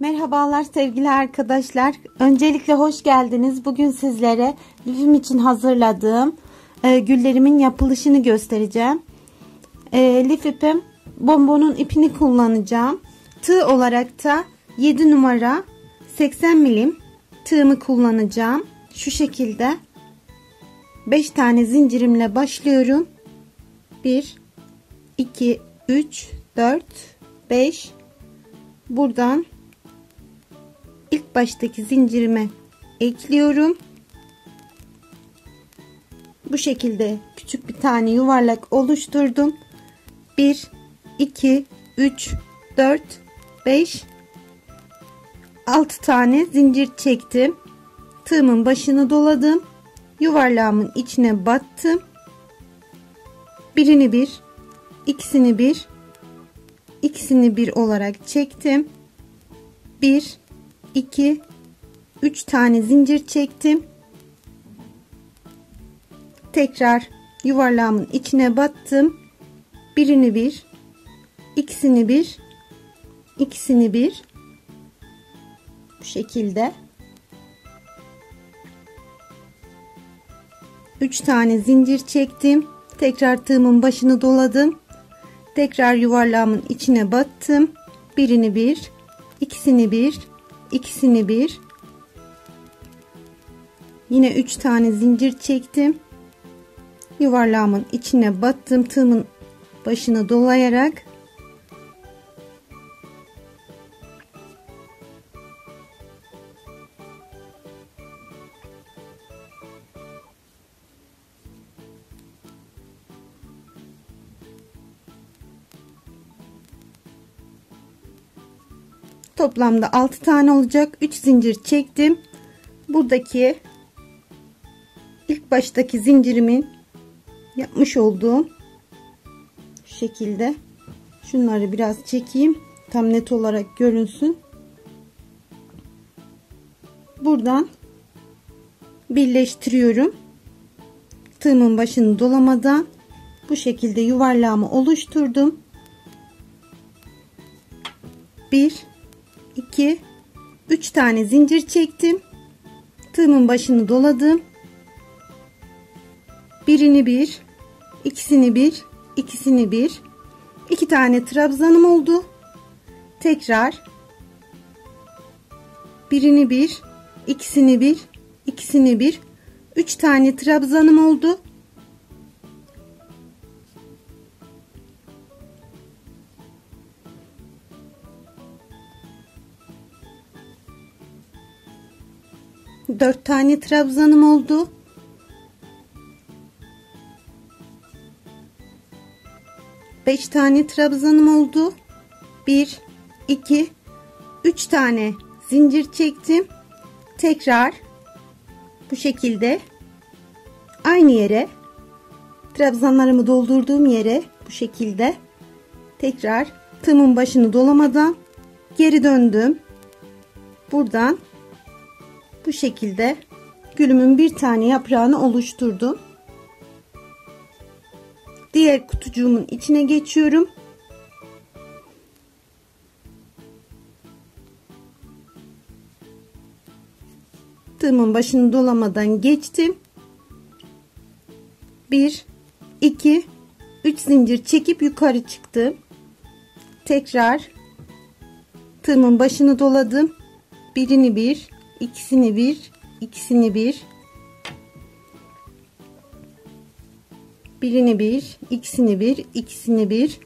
Merhabalar sevgili arkadaşlar. Öncelikle hoş geldiniz. Bugün sizlere lifim için hazırladığım e, güllerimin yapılışını göstereceğim. E, lif ipim bonbonun ipini kullanacağım. Tığ olarak da 7 numara 80 milim tığımı kullanacağım. Şu şekilde 5 tane zincirimle başlıyorum. 1 2 3 4 5 buradan baştaki zincirime ekliyorum. Bu şekilde küçük bir tane yuvarlak oluşturdum. 1 2 3 4 5 6 tane zincir çektim. Tığımın başını doladım. Yuvarlağımın içine battım. Birini bir, ikisini bir, ikisini bir olarak çektim. 1 2 3 tane zincir çektim. Tekrar yuvarlağımın içine battım. Birini bir, ikisini bir, ikisini bir. Bu şekilde. 3 tane zincir çektim. Tekrar tığımın başını doladım. Tekrar yuvarlağımın içine battım. Birini bir, ikisini bir, ikisini bir. Yine 3 tane zincir çektim. Yuvarlağımın içine battım. Tığımın başını dolayarak Toplamda 6 tane olacak. 3 zincir çektim. Buradaki ilk baştaki zincirimin yapmış olduğum şu şekilde şunları biraz çekeyim. Tam net olarak görünsün. Buradan birleştiriyorum. Tığımın başını dolamadan bu şekilde yuvarlağımı oluşturdum. 1 2 3 tane zincir çektim. Tığımın başını doladım. Birini bir, ikisini bir, ikisini bir. iki tane trabzanım oldu. Tekrar birini bir, ikisini bir, ikisini bir. Üç tane trabzanım oldu. 4 tane trabzanım oldu. Beş tane trabzanım oldu. Bir, iki, üç tane zincir çektim. Tekrar bu şekilde aynı yere trabzanlarımı doldurduğum yere bu şekilde tekrar tığımın başını dolamadan geri döndüm. Buradan bu şekilde gülümün bir tane yaprağını oluşturdum. Diğer kutucuğumun içine geçiyorum. Tığımın başını dolamadan geçtim. 1 2 3 zincir çekip yukarı çıktım. Tekrar tığımın başını doladım. Birini bir, ikisini bir ikisini bir. Birini bir ikisini bir ikisini bir.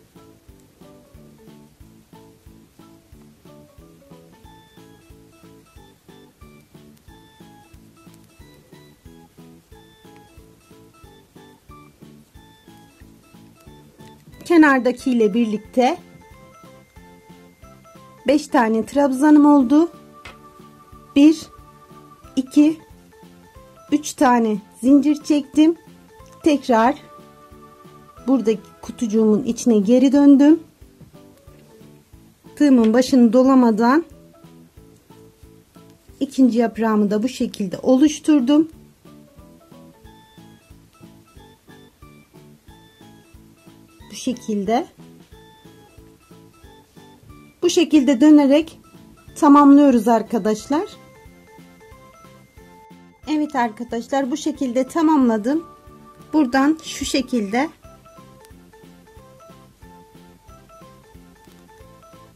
Kenardaki ile birlikte 5 tane trabzanım oldu 1 2 3 tane zincir çektim. Tekrar buradaki kutucuğumun içine geri döndüm. Tığımın başını dolamadan ikinci yaprağımı da bu şekilde oluşturdum. Bu şekilde bu şekilde dönerek tamamlıyoruz arkadaşlar. Evet arkadaşlar bu şekilde tamamladım. Buradan şu şekilde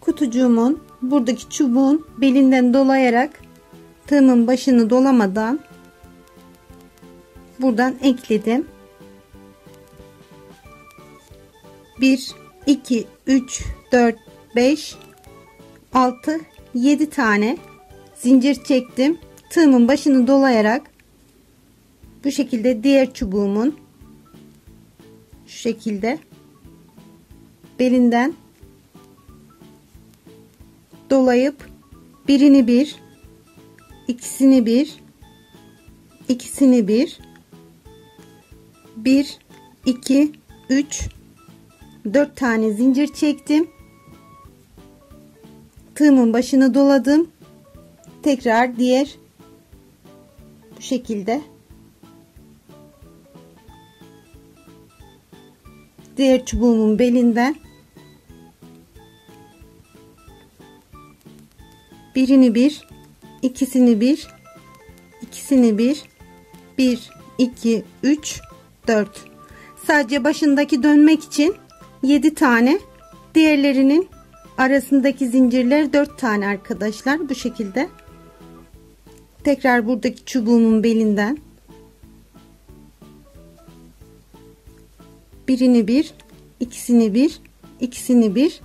kutucuğumun buradaki çubuğun belinden dolayarak tığımın başını dolamadan buradan ekledim. 1 2 3 4 5 6 7 tane zincir çektim. Tığımın başını dolayarak bu şekilde diğer çubuğumun şu şekilde belinden dolayıp birini bir ikisini bir ikisini bir bir iki üç dört tane zincir çektim tığımın başını doladım. Tekrar diğer bu şekilde. Diğer çubuğumun belinden birini bir ikisini bir ikisini bir bir iki üç dört. Sadece başındaki dönmek için 7 tane diğerlerinin arasındaki zincirler 4 tane arkadaşlar bu şekilde. Tekrar buradaki çubuğumun belinden birini bir ikisini bir ikisini bir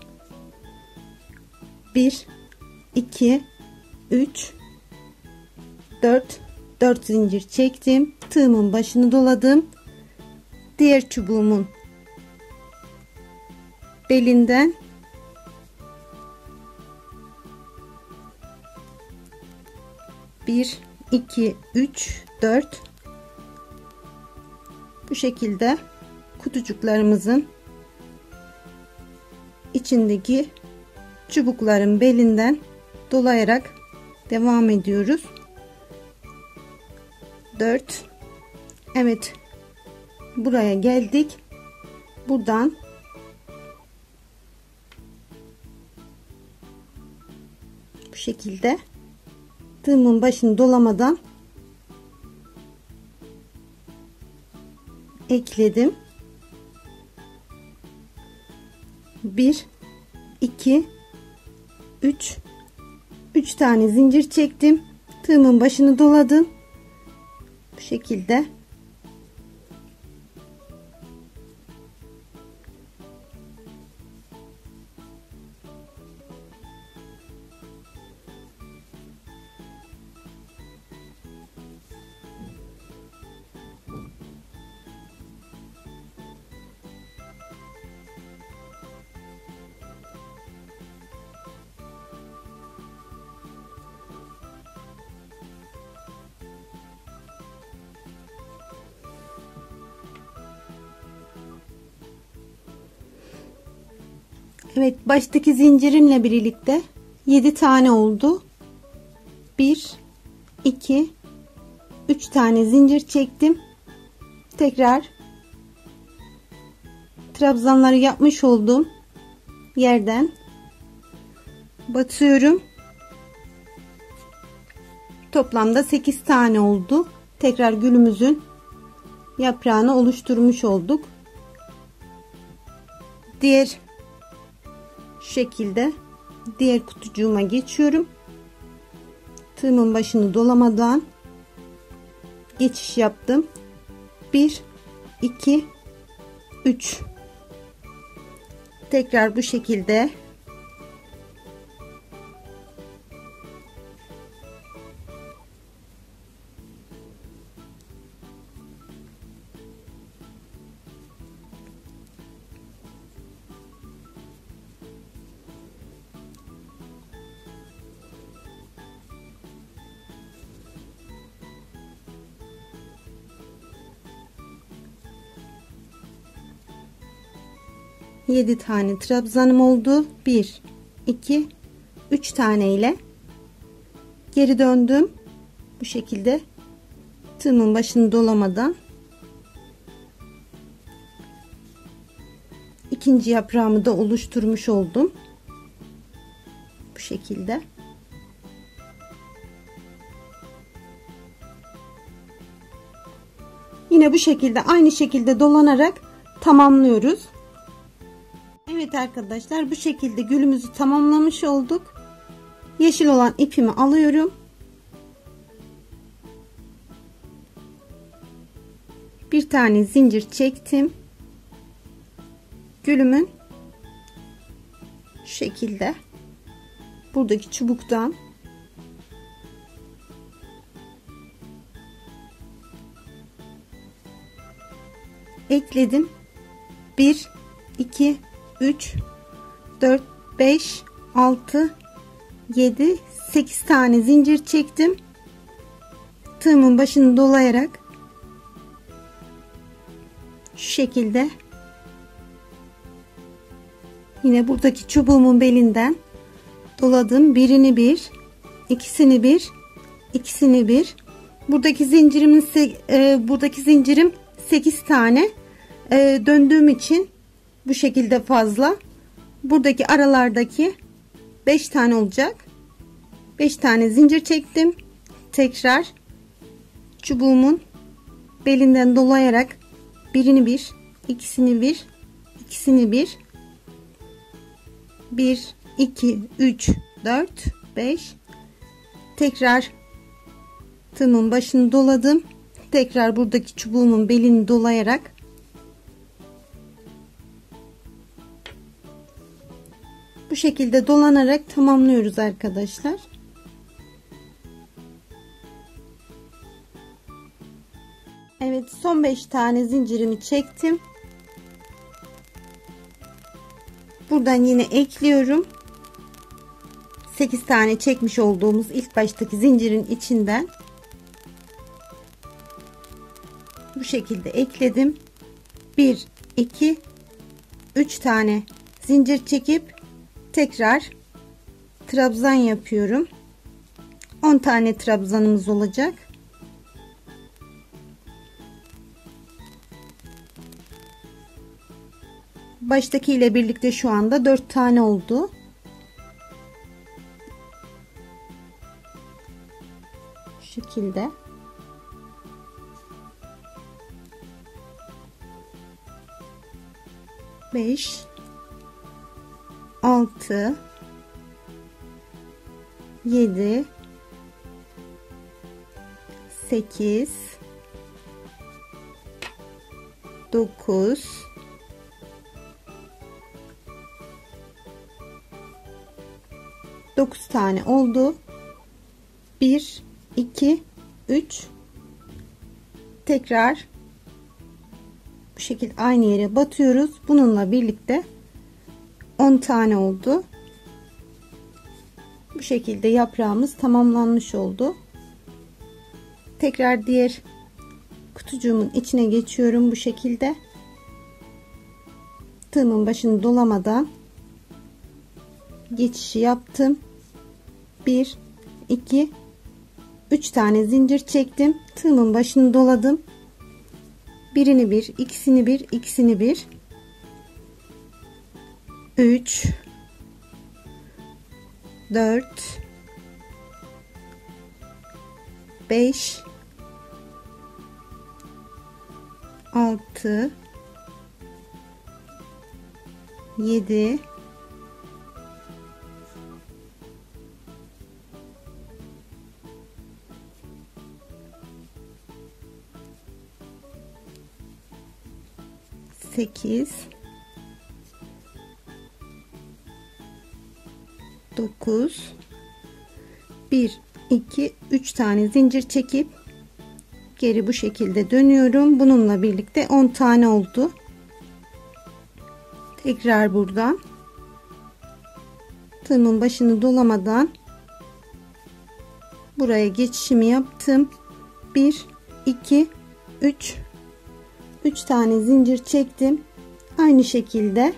bir 2 3 4 4 zincir çektim tığımın başını doladım. Diğer çubuğumun belinden bir iki üç dört. Bu şekilde kutucuklarımızın içindeki çubukların belinden dolayarak devam ediyoruz. 4 Evet buraya geldik. Buradan bu şekilde tığımın başını dolamadan ekledim. 1 2 3 3 tane zincir çektim. Tığımın başını doladım. Bu şekilde Evet baştaki zincirimle birlikte 7 tane oldu. 1 2 3 tane zincir çektim. Tekrar trabzanları yapmış olduğum yerden batıyorum. Toplamda 8 tane oldu. Tekrar gülümüzün yaprağını oluşturmuş olduk. Diğer şekilde diğer kutucuğuma geçiyorum. Tığımın başını dolamadan geçiş yaptım. 1 2 3 Tekrar bu şekilde 7 tane trabzanım oldu. 1 2 3 tane ile geri döndüm. Bu şekilde tığımın başını dolamadan ikinci yaprağımı da oluşturmuş oldum. Bu şekilde. Yine bu şekilde aynı şekilde dolanarak tamamlıyoruz. Evet arkadaşlar bu şekilde gülümüzü tamamlamış olduk. Yeşil olan ipimi alıyorum. Bir tane zincir çektim. Gülümün şu şekilde buradaki çubuktan ekledim. 1 2 3 4 5 6 7 8 tane zincir çektim. Tığımın başını dolayarak şu şekilde yine buradaki çubuğumun belinden doladım. Birini bir, ikisini bir, ikisini bir. Buradaki zincirimin e, buradaki zincirim 8 tane e, döndüğüm için bu şekilde fazla. Buradaki aralardaki 5 tane olacak. 5 tane zincir çektim. Tekrar çubuğumun belinden dolayarak birini bir, ikisini bir, ikisini bir, bir, iki, üç, dört, beş. Tekrar tığımın başını doladım. Tekrar buradaki çubuğumun belini dolayarak şekilde dolanarak tamamlıyoruz arkadaşlar. Evet son 5 tane zincirimi çektim. Buradan yine ekliyorum. 8 tane çekmiş olduğumuz ilk baştaki zincirin içinden bu şekilde ekledim. 1 2 3 tane zincir çekip tekrar trabzan yapıyorum. 10 tane trabzanımız olacak. Baştaki ile birlikte şu anda 4 tane oldu. Şu şekilde. Beş, altı, yedi, sekiz, dokuz, 9 tane oldu. 1 2 3 tekrar bu şekilde aynı yere batıyoruz. Bununla birlikte 10 tane oldu. Bu şekilde yaprağımız tamamlanmış oldu. Tekrar diğer kutucuğumun içine geçiyorum bu şekilde. Tığımın başını dolamadan geçişi yaptım. 1 2 3 tane zincir çektim tığımın başını doladım birini bir ikisini bir ikisini bir 3 4 5 6 7 8 9 1 2 3 tane zincir çekip geri bu şekilde dönüyorum. Bununla birlikte 10 tane oldu. Tekrar buradan. Tığımın başını dolamadan buraya geçişimi yaptım. 1 2 3 3 tane zincir çektim. Aynı şekilde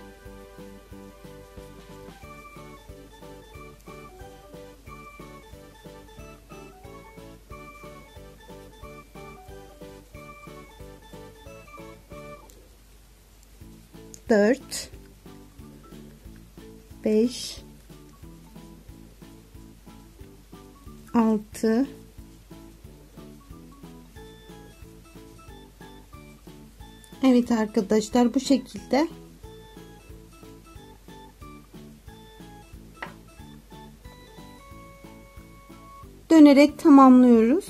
dört beş altı Evet arkadaşlar bu şekilde dönerek tamamlıyoruz.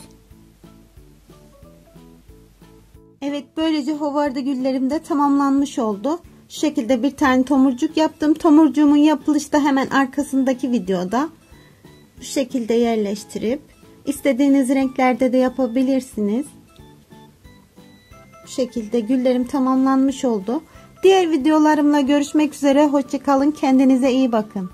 Evet böylece hovarda güllerim de tamamlanmış oldu. Şu şekilde bir tane tomurcuk yaptım. Tomurcuğumun yapılışı da hemen arkasındaki videoda. Bu şekilde yerleştirip istediğiniz renklerde de yapabilirsiniz. Bu şekilde güllerim tamamlanmış oldu. Diğer videolarımla görüşmek üzere. Hoşçakalın. Kendinize iyi bakın.